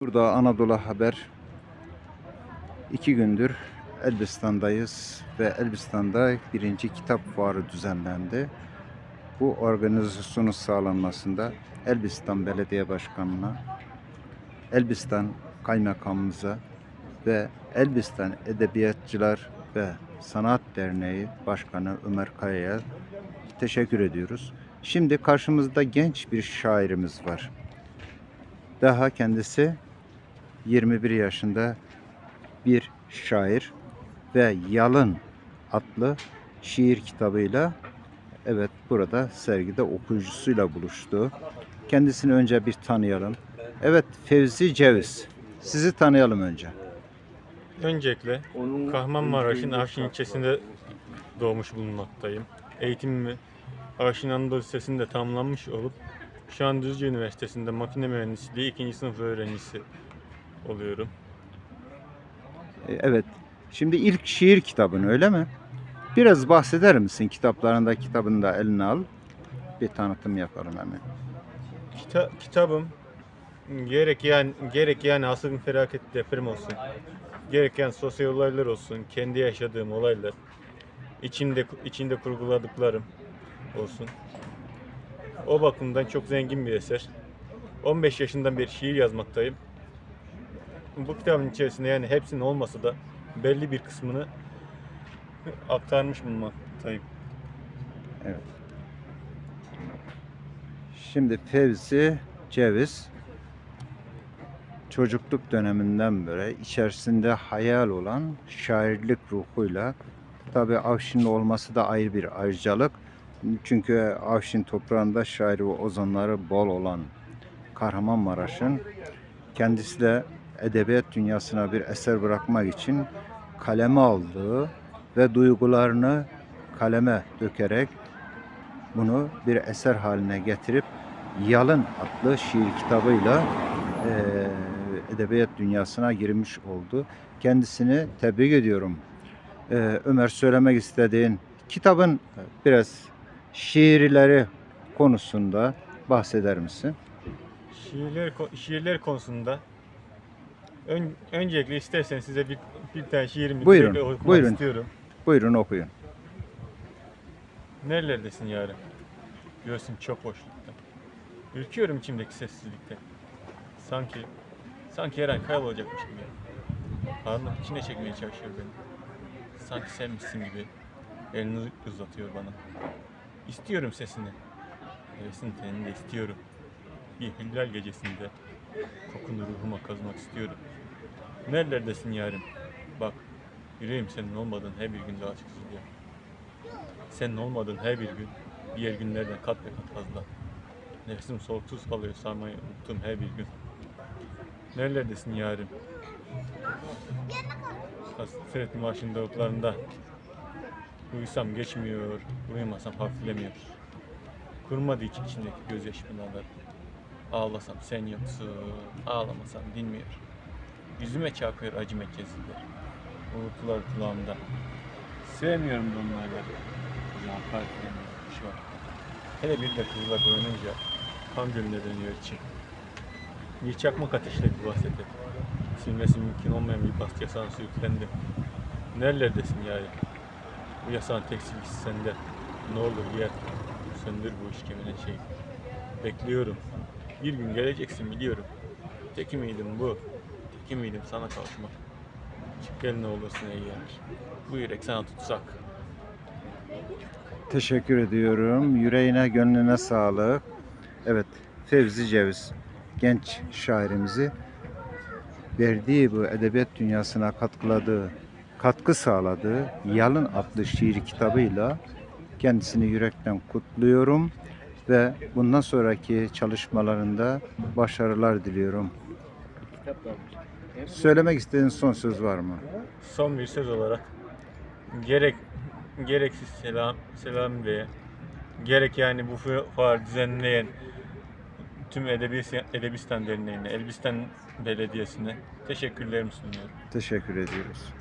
Burada Anadolu Haber iki gündür Elbistan'dayız ve Elbistan'da birinci kitap fuarı düzenlendi. Bu organizasyonun sağlanmasında Elbistan Belediye Başkanı'na, Elbistan Kaymakamımıza ve Elbistan Edebiyatçılar ve Sanat Derneği Başkanı Ömer Kaya'ya teşekkür ediyoruz. Şimdi karşımızda genç bir şairimiz var. Daha kendisi 21 yaşında bir şair ve Yalın adlı şiir kitabıyla evet burada sergide okuyucusuyla buluştu. Kendisini önce bir tanıyalım. Evet Fevzi Ceviz. Sizi tanıyalım önce. Öncelikle Kahramanmaraş'ın Afşin ilçesinde doğmuş bulunmaktayım. Eğitimimi Afşin Anadolu Lisesi'nde tamamlanmış olup şu an Düzce Üniversitesi'nde makine mühendisliği ikinci sınıf öğrencisi oluyorum. E, Evet. Şimdi ilk şiir kitabın öyle mi? Biraz bahseder misin kitaplarında kitabını da eline al. Bir tanıtım yapalım hemen. Kita- kitabım gerek yani gerek yani asıl felaket deprem olsun. Gerek yani sosyal olaylar olsun, kendi yaşadığım olaylar, içinde içinde kurguladıklarım olsun. O bakımdan çok zengin bir eser. 15 yaşından beri şiir yazmaktayım. Bu kitabın içerisinde yani hepsinin olmasa da belli bir kısmını aktarmış bulunmaktayım. Şimdi Fevzi Ceviz çocukluk döneminden beri içerisinde hayal olan şairlik ruhuyla tabi Avşinli olması da ayrı bir ayrıcalık. Çünkü Avşin toprağında şair ve ozanları bol olan Kahramanmaraş'ın kendisi de edebiyat dünyasına bir eser bırakmak için kaleme aldığı ve duygularını kaleme dökerek bunu bir eser haline getirip Yalın adlı şiir kitabıyla eee, edebiyat dünyasına girmiş oldu. Kendisini tebrik ediyorum. Eee, Ömer söylemek istediğin kitabın biraz şiirleri konusunda bahseder misin? Şiirler şiirler konusunda ön, öncelikle istersen size bir bir tane şiirimi Buyurun, direkt okumak buyurun. istiyorum. Buyurun okuyun. Nerelerdesin yarın? Göğsüm çok boşlukta. Ürküyorum içimdeki sessizlikte. Sanki sanki her an kaybolacakmışım gibi. Karnım içine çekmeye çalışıyor beni. Sanki sevmişsin gibi elini uzatıyor bana. İstiyorum sesini. Hevesin tenini de istiyorum. Bir hilal gecesinde kokunu ruhuma kazmak istiyorum. Nerelerdesin yarim? Bak, yüreğim senin olmadığın her bir gün daha açık sızlıyor. Senin olmadığın her bir gün diğer günlerden kat be kat fazla. Nefesim soluksuz kalıyor sarmayı unuttuğum her bir gün. Nerelerdesin yarim? Hasretin başında otlarında Uyusam geçmiyor, uyumasam hafiflemiyor. Kurmadı hiç içindeki gözyaşı binalar. Ağlasam sen yoksun, ağlamasam dinmiyor. Yüzüme çarpıyor acı mekezliler. Unuttular kulağımda. Sevmiyorum onları. Kucağım fark edemiyor, şu an. Hele bir de kızla görününce kan gölüne dönüyor içim. Bir çakmak ateşledi bu hasreti. Silmesi mümkün olmayan bir bast yasağına sürüklendim. Nerelerdesin yani? Bu yasağın tek silgisi sende. Ne olur gel. Söndür bu işkemine şey. Bekliyorum. Bir gün geleceksin biliyorum. Teki miydim bu? Teki miydim sana kavuşmak? Çık gel ne olursun ey yer. Bu yürek sana tutsak. Teşekkür ediyorum. Yüreğine, gönlüne sağlık. Evet, Fevzi Ceviz genç şairimizi verdiği bu edebiyat dünyasına katkıladığı, katkı sağladığı Yalın adlı şiir kitabıyla kendisini yürekten kutluyorum ve bundan sonraki çalışmalarında başarılar diliyorum. Söylemek istediğin son söz var mı? Son bir söz olarak gerek gereksiz selam selam Bey'e gerek yani bu fu- fuar düzenleyen tüm Edebi, Edebistan Derneği'ne, Elbistan Belediyesi'ne teşekkürlerimi sunuyorum. Teşekkür ediyoruz.